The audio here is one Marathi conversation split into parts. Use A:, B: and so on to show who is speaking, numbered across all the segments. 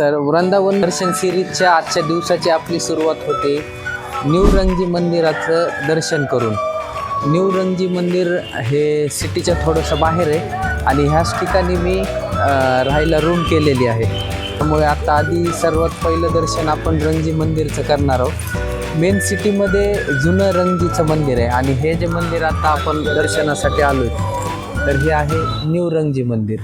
A: तर वृंदावन दर्शन सिरीजच्या आजच्या दिवसाची आपली सुरुवात होते न्यूरंगजी मंदिराचं दर्शन करून. न्यूरंगजी मंदिर हे सिटीच्या थोडंसं बाहेर आहे आणि ह्याच ठिकाणी मी राहायला रूम केलेली आहे. त्यामुळे आता आधी सर्वात पहिलं दर्शन आपण रंगजी मंदिरचं करणार आहोत. मेन सिटीमध्ये जुनं रंगजीचं मंदिर आहे आणि हे जे मंदिर आता आपण दर्शनासाठी आलो आहे तर हे आहे न्यू रंगजी मंदिर.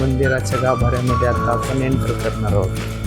A: मंदिराच्या गाभाऱ्यामध्ये आता आपण एंटर करणार आहोत.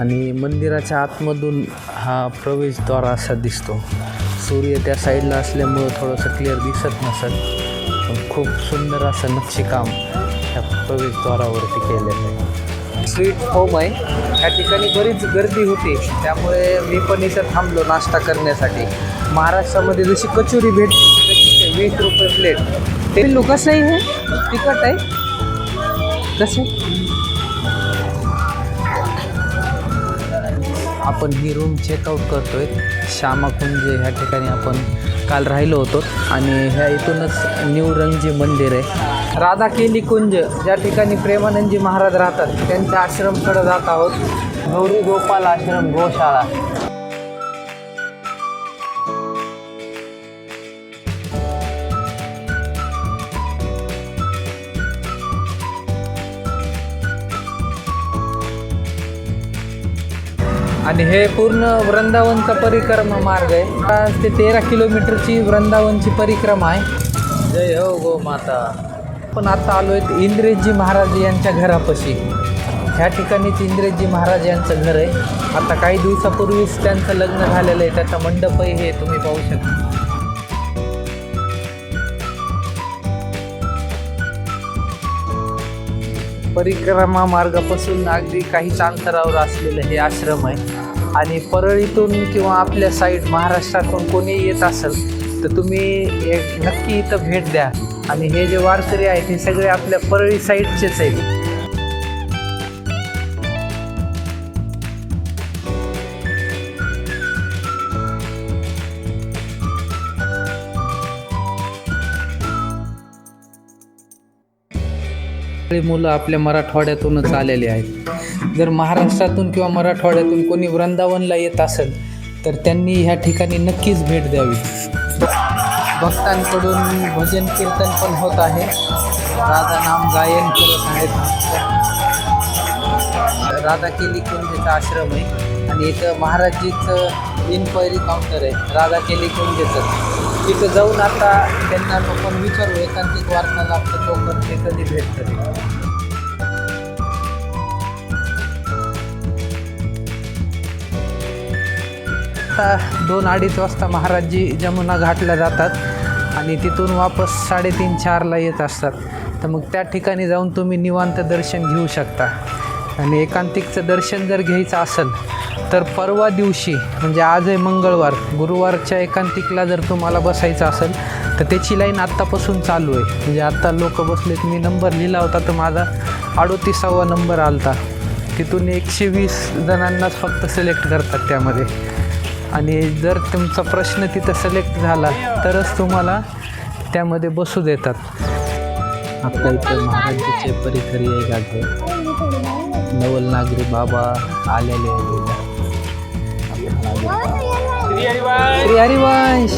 A: आणि मंदिराच्या आतमधून हा प्रवेशद्वार असा दिसतो. सूर्य त्या साईडला असल्यामुळं थोडंसं क्लिअर दिसत नसेल. खूप सुंदर असं नक्षीकाम ह्या प्रवेशद्वारावरती केलेलं आहे. स्वीट होम आहे. या ठिकाणी बरीच गर्दी होती. त्यामुळे मी पण इथं थांबलो नाश्ता करण्यासाठी. महाराष्ट्रामध्ये जशी कचोरी भेट वीस रुपये प्लेट ते लोक आहे हे? तिखट आहे? कसे आपण ही रूम चेकआउट करतोय. श्यामाकुंज ह्या ठिकाणी आपण काल राहिलो होतो. आणि ह्या इथूनच न्यू रंगजी मंदिर आहे. राधा केली कुंज ज्या ठिकाणी प्रेमानंदजी महाराज राहतात त्यांच्या आश्रमकडे जात आहोत. गौरी गोपाल आश्रम गोशाळा. आणि हे पूर्ण वृंदावनचा परिक्रमा मार्ग आहे. पाच ते तेरा किलोमीटरची वृंदावनची परिक्रमा आहे. जय हो गो माता. पण आता आलो आहे इंद्रेजी महाराज यांच्या घरापाशी. ह्या ठिकाणीच इंद्रजी महाराज यांचं घर आहे. आता काही दिवसापूर्वीच त्यांचं लग्न झालेलं आहे. त्याचा मंडपही हे तुम्ही पाहू शकता. परिक्रमा मार्गापासून अगदी काहीच अंतरावर असलेलं हे आश्रम आहे. आणि परळीतून किंवा आपल्या साईड महाराष्ट्रातून कोणी येत असेल तर तुम्ही एक नक्की इथं भेट द्या. आणि हे जे वारकरी आहेत हे सगळे आपल्या परळी साईडचेच आहेत. सगळी मुलं आपल्या मराठवाड्यातूनच आलेली आहेत. जर महाराष्ट्रातून किंवा मराठवाड्यातून कोणी वृंदावनला येत असेल तर त्यांनी ह्या ठिकाणी नक्कीच भेट द्यावी. भक्तांकडून भजन कीर्तन पण होत आहे. राधा नाम गायन करत आहेत राधा केली कुंजेचा आश्रम आहे. आणि इथं महाराजजीचं इन्क्वायरी काउंटर आहे. राधा केली कुंजेचं तिथं जाऊन आता त्यांना आपण विचारू एकांतिक वार्तालाप लवकर ते कधी भेटतं आता दोन अडीच वाजता महाराजजी जमुना घाटला जातात आणि तिथून वापस साडेतीन चारला येत असतात. तर मग त्या ठिकाणी जाऊन तुम्ही निवांत दर्शन घेऊ शकता. आणि एकांतिकचं दर्शन जर घ्यायचं असेल तर परवा दिवशी म्हणजे आज आहे मंगळवार गुरुवारच्या एकांतिकला जर तुम्हाला बसायचं असेल तर त्याची लाईन आत्तापासून चालू आहे. म्हणजे आत्ता लोक बसलेत मी नंबर लिहिला होता तर माझा अडोतीसावा नंबर आलता. तिथून एकशे वीस जणांनाच फक्त सिलेक्ट करतात त्यामध्ये. आणि जर तुमचा प्रश्न तिथं सिलेक्ट झाला तरच तुम्हाला त्यामध्ये बसू देतात. आपल्या इथं महाराजाचे परिकरी एक गाठे नवल नागरी बाबा आलेले आहेत इथं. श्री हरिवंश